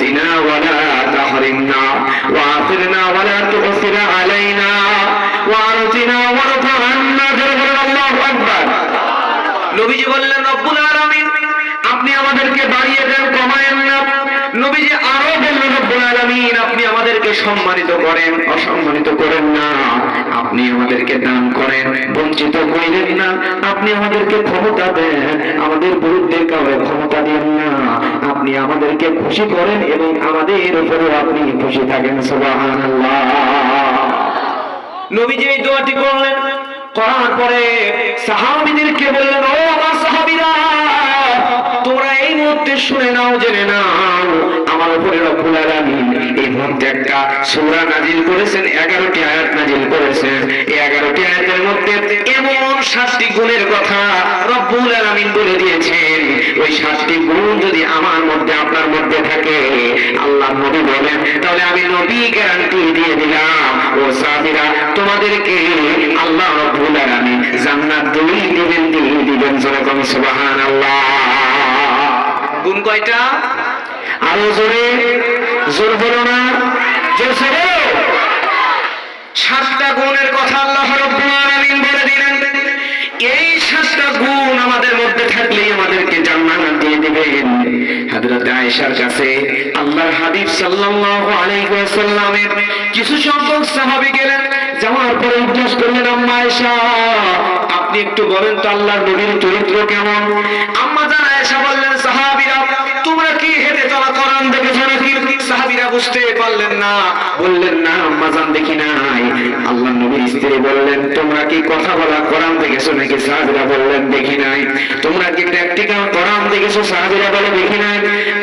ওয়া আতিনা ওয়া লা আমাদেরকে সম্মানিত করেন, অসম্মানিত করেন না। আপনি আমাদেরকে দান করেন, বঞ্চিত করিলেন না। আপনি আমাদেরকে ক্ষমতা দেন, আমাদের বিরুদ্ধে কাউকে ক্ষমতা দেন না। আপনি আমাদেরকে খুশি করেন এবং আমাদের উপরে আপনি খুশি থাকেন, সুবহানাল্লাহ। নবীজি এই দোয়াটি করলেন, করার পরে বললেন, ও আমার তোমরা এই মুহূর্তে শুনে নাও, জেনে নাও, আমার মুহূর্তে একটা সূরা নাজিল করেছেন 11টি আয়াত নাজিল করেছেন। এই 11টি আয়াতের মধ্যে এমন সাতটি গুণের কথা রব্বুল আলামিন বলে দিয়েছেন। ওই সাতটি গুণ যদি আমার মধ্যে, আপনার মধ্যে থাকে, আল্লাহ নবী বলেন, তাহলে আমি নবী গ্যারান্টি দিয়ে দিলাম। ও সাহাবীরা, তোমাদেরকে আল্লাহ রব্বুল আলামিন জান্নাত দুই দিবেন দিয়ে দিবেন, যেরকম সুবহানাল্লাহ। গুণ কয়টা? আরও জোরে, জোর বলো না সাতটা গুণের কথা আল্লাহ রব্বুল বলে দিলেন। এই সাতটা গুণ আমাদের মধ্যে থাকলেই আমাদেরকে জান্নাত দিয়ে দিবেন। হযরত আয়েশার কাছে আল্লাহর হাবিব সাল্লাল্লাহু আলাইহি ওয়াসাল্লামের কিছু সংখ্যক সাহাবী গেলেন। যাওয়ার পরে করলেন, আম্মা আয়েশা, আপনি একটু বলেন তো আল্লাহর নবীর চরিত্র কেমন? আম্মা জান, আয়েশা বললেন সাহাবীরা তোমরা কি হেঁটে চলা কোরআন দেখেছ নাকি সাহাবীরা বুঝতে পারলেন না, বললেন, না আম্মা জান দেখি নাই। আল্লাহ নবীর স্ত্রী বললেন, তোমরা কি কথা বলা কোরআন দেখেছ নাকি সাহাবীরা বললেন, দেখি নাই। তোমরা কি প্র্যাকটিক্যাল কোরআন দেখেছ সাহাবীরা বলে দেখি নাই?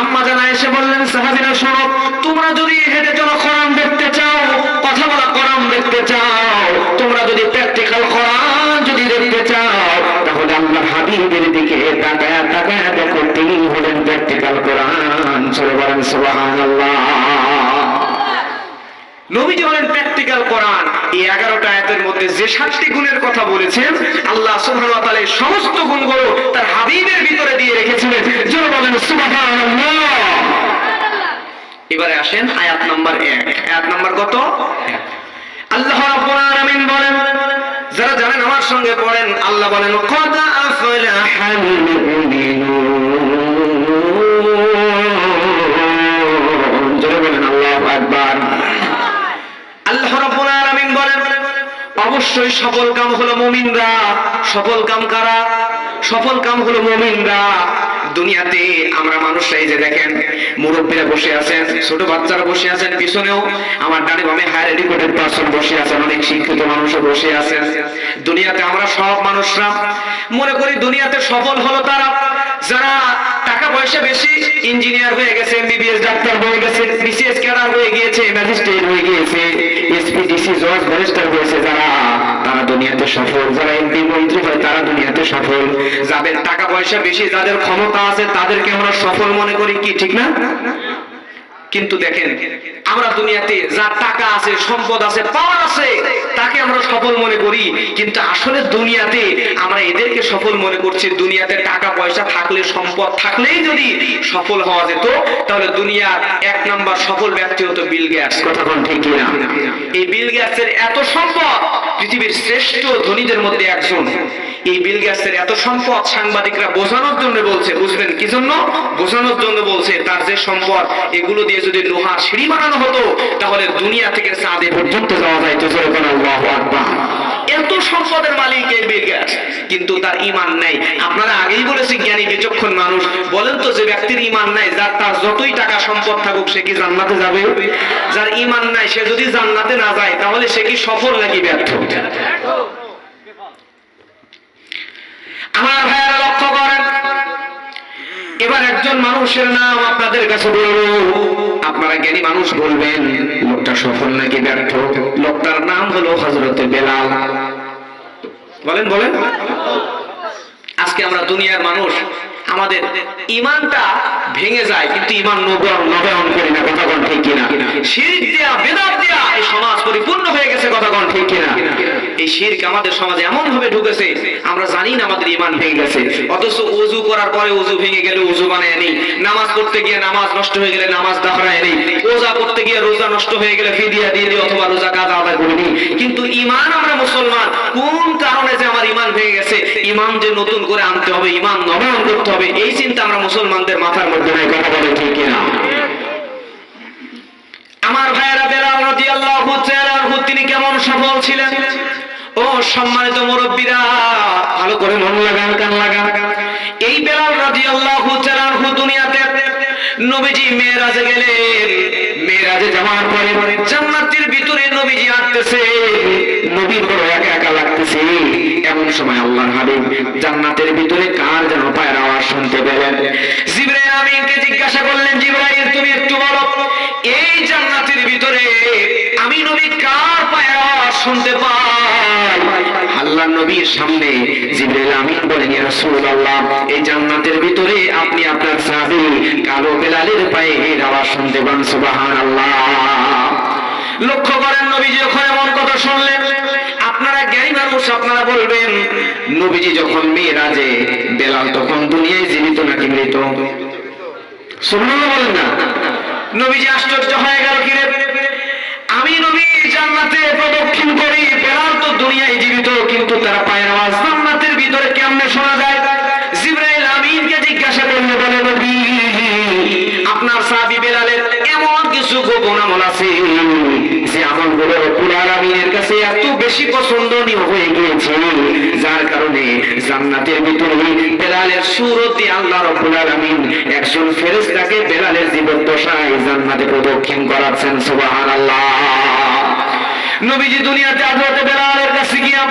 আম্মা জান এসে বললেন, সাহাবীরা, শোনো, তোমরা যদি হেঁটে চলা কোরআন দেখতে চাও, কথা বলা কোরআন দেখতে চাও, তোমরা যদি প্র্যাকটিক্যাল কোরআন যদি দেখতে চাও, তাহলে আল্লাহ হাবিবের দিকে তাকায় তাকায় দেখো, তিনি হলেন প্র্যাকটিক্যাল কোরআন। চলে বলেন, সুবহানাল্লাহ। নবীজি হলেন প্র্যাকটিক্যাল এই এগারোটা আয়াতের মধ্যে যে সাতটি গুণের কথা বলেছেন, আল্লাহ সমস্ত গুণগুলো তার হাবিবের ভিতরে দিয়ে রেখেছিলেন। জোরে বলেন এবারে আসেন আয়াত আয়াত কত? আল্লাহ রাব্বুল বলেন, যারা জানেন আমার সঙ্গে পড়েন, আল্লাহ বলেন, কদ আফলাহাল মুমিনুন। বলেন, আল্লাহু আকবার আল্লাহ রাব্বুল আলামিন বলেন অবশ্যই সফল কাম হলো মুমিনরা। সফল কাম কারা? সফল কাম হলো মুমিনরা। দুনিয়াতে আমরা মানুষরা এই যে দেখেন, মুরব্বীরা বসে আছেন, ছোট বাচ্চারা বসে আছেন, পিছনেও আমার ডানে বামে হায়ার এডুকেটেড পার্সন বসে আছেন, অনেক শিক্ষিত মানুষও বসে আছেন। দুনিয়াতে আমরা সব মানুষরা, মনে করি দুনিয়াতে সফল হলো তারা। যারা টাকা পয়সা বেশি ইঞ্জিনিয়ার হয়ে গেছে এমবিবিএস ডাক্তার হয়ে গেছে বিসিএস ক্যাডার হয়ে গিয়েছে ম্যাজিস্ট্রেট হয়ে গিয়েছে এসপি ডিসি জজ ব্যারিস্টার হয়েছে যারা, তারা দুনিয়াতে সফল। যারা এমপি মন্ত্রী হয়, তারা দুনিয়াতে সফল। যাদের টাকা পয়সা বেশি, যাদের ক্ষমতা আছে, তাদেরকে আমরা সফল মনে করি কি, ঠিক না? কিন্তু দেখেন, আমরা দুনিয়াতে যার টাকা আছে, সম্পদ আছে, পাওয়ার আছে, তাকে আমরা সফল মনে করি। কিন্তু আসলে দুনিয়াতে আমরা এদেরকে সফল মনে করছি, দুনিয়াতে টাকা, পয়সা থাকলে, সম্পদ থাকলেই যদি সফল হওয়া যেত, তাহলে দুনিয়ার এক নাম্বার সফল ব্যক্তি হতো বিল গ্যাস কথা কোন ঠিক কিনা? এই বিল গ্যাসের এত সম্পদ, পৃথিবীর শ্রেষ্ঠ ধনীদের মধ্যে একজন। এই বিল গ্যাটসের এত সম্পদ সাংবাদিকরা বোঝানোর জন্য বলছে বুঝবেন কি জন্য? বোঝানোর জন্য বলছে, তার যে সম্পদ, এগুলো দিয়ে যদি লোহার সিঁড়ি বানানো হতো, তাহলে দুনিয়া থেকে চাঁদে পর্যন্ত যাওয়া যায় তো এত সম্পদের মালিক এই বিল গ্যাটস কিন্তু তার ইমান নাই। আপনারা আগেই বলেছি, জ্ঞানী, বিচক্ষণ মানুষ। বলেন তো, যে ব্যক্তির ইমান নাই, যার তার যতই টাকা সম্পদ থাকুক, সে কি জান্নাতে যাবে? যার ইমান নাই, সে যদি জান্নাতে না যায়, তাহলে সে কি সফল নাকি ব্যর্থ? আমার ভাইয়ারা লক্ষ্য করেন। এবার একজন মানুষের নাম আপনাদের কাছে বলব। আপনারা জ্ঞানী মানুষ বলবেন, লোকটা সফল নাকি ব্যর্থ? লোকটার নাম হলো হজরতে বেলাল। বলেন বলেন। আজকে আমরা দুনিয়ার মানুষ, আমাদের ইমানটা ভেঙে যায়, কিন্তু ইমান নবয়ন নবায়ন করি না, কথা কোন ঠিক কিনা? শিরক দেয়া, বেদাত দেয়া এই সমাজ পরিপূর্ণ হয়ে গেছে, কথা কোন ঠিক কিনা? এই আমাদের সমাজে এমন ভাবে ঢুকেছে, আমরা জানি না আমাদের ইমান ভেঙে গেছে। অথচ ওযু করার পরে ওযু ভেঙে গেলে ওযু বানায় নেই। নামাজ পড়তে গিয়ে নামাজ নষ্ট হয়ে গেলে নামাজ নেই। রোজা করতে গিয়ে রোজা নষ্ট হয়ে গেলে ফিদিয়া দিয়ে দিই অথবা রোজা কাজা আদায় করে নিই। কিন্তু ইমান আমরা মুসলমান, কোন কারণে যে আমার ইমান ভেঙে গেছে? ইমান যে নতুন করে আনতে হবে ইমান নবায়ন করতে হবে, এই চিন্তা আমরা মুসলমানদের মাথার মধ্যে নাই, কথা বলে ঠিক কিনা? আমার ভাইয়েরা, বেলাল রাদিয়াল্লাহু তিনি কেমন সফল ছিলেন? ও সম্মানিত মুরব্বীরা, ভালো করে মন লাগান, কান লাগান। এই বেলাল তাআলা আনহু দুনিয়াতে নবীজি মেরাজে গেলেন। মেরাজে যাওয়ার পরে জান্নাতের ভিতরে নবীজি আসতেছে। নবী বড় একা একা লাগতেছে। এমন সময় আল্লাহর হাবিব জান্নাতের ভিতরে কার যেন পায়ের আওয়াজ শুনতে পেলেন। জিবরাইল আমিনকে জিজ্ঞাসা করলেন, জিবরাইল, তুমি একটু বলো, এই জান্নাতের ভিতরে আমি নবী কার শুনতে পাই। আল্লাহ নবীর সামনে জিবরাইল আমিন বলেন, ইয়া রাসূলুল্লাহ, এই জান্নাতের ভিতরে আপনি আপনার সাহাবী কালো বেলালের পায়ের আওয়াজ শুনতে পান, সুবহানাল্লাহ। লক্ষ্য করেন নবীজি যখন এমন কথা শুনলেন, আপনারা জ্ঞানী মানুষ, আপনারা বলবেন, নবীজি যখন মেয়েরাজে বেলাল তখন দুনিয়ায় জীবিত নাকি মৃত? সুবহানাল্লাহ বলেন না। নবীজি আশ্চর্য হয়ে গেল, কিরে আমি নবী জান্নাতে প্রদক্ষিণ করি তো দুনিয়ায় জীবিত, কিন্তু তার পায়ের আওয়াজ জান্নাতের ভিতরে কেমনে শোনা যায়? জান্নাতের ভিতরে বেলালের সুরতে আল্লাহ রব্বুল আলামিন একজন ফেরেশতাকে বেলালের জীবন দশায় জান্নাতে প্রদক্ষিণ করাচ্ছেন, সুবহানাল্লাহ। নবীজি দুনিয়াতে আজরাতে বেলালের কাছে গিয়া